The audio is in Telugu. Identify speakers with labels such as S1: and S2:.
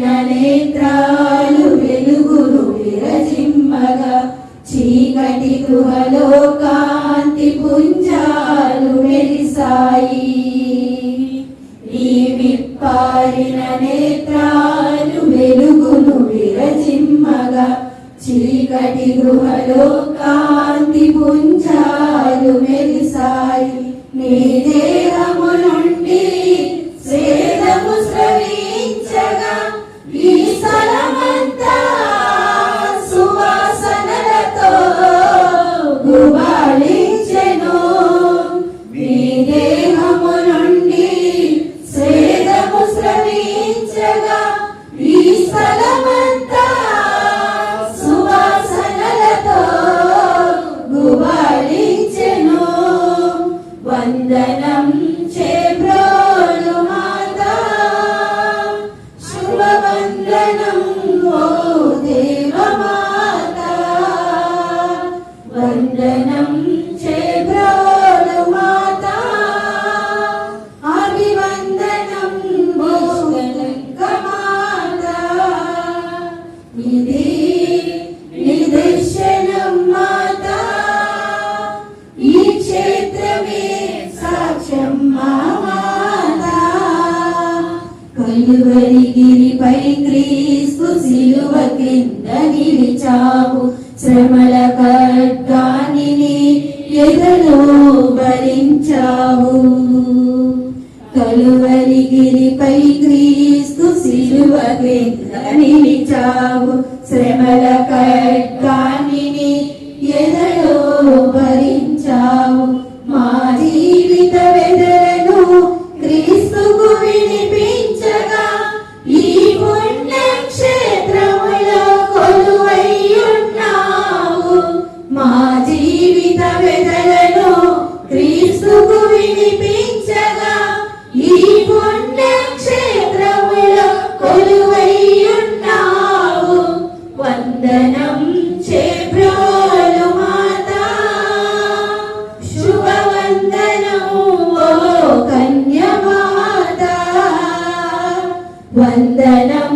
S1: నేత్రాలు వెలుగును విరజిమ్మగా. చీకటి గృహలో కాంతి పుంజాలు మెరిసాయి నీ విప్పారిన నేత్రాలు వెలుగును విరజిమ్మగా. చీకటి గృహలో కాంతి పుంజాలు మెరిసాయి నీ ఈ గిరిపై క్రీస్తు సిలువ కింద నిలిచావు శ్రమల ఖడ్గాని ఎదలో భరించావు కలువరి గిరిపై క్రీస్తు సిలువ కింద నిలిచావు శ్రమల జీవిత వెదలను క్రీస్తుకు వినిపించగా ఈ పుణ్య క్షేత్రములో కొలువై ఉన్నావు వందనం చేబ్రోలు మాతా. శుభవందనం ఓ కన్యమాత. వందనం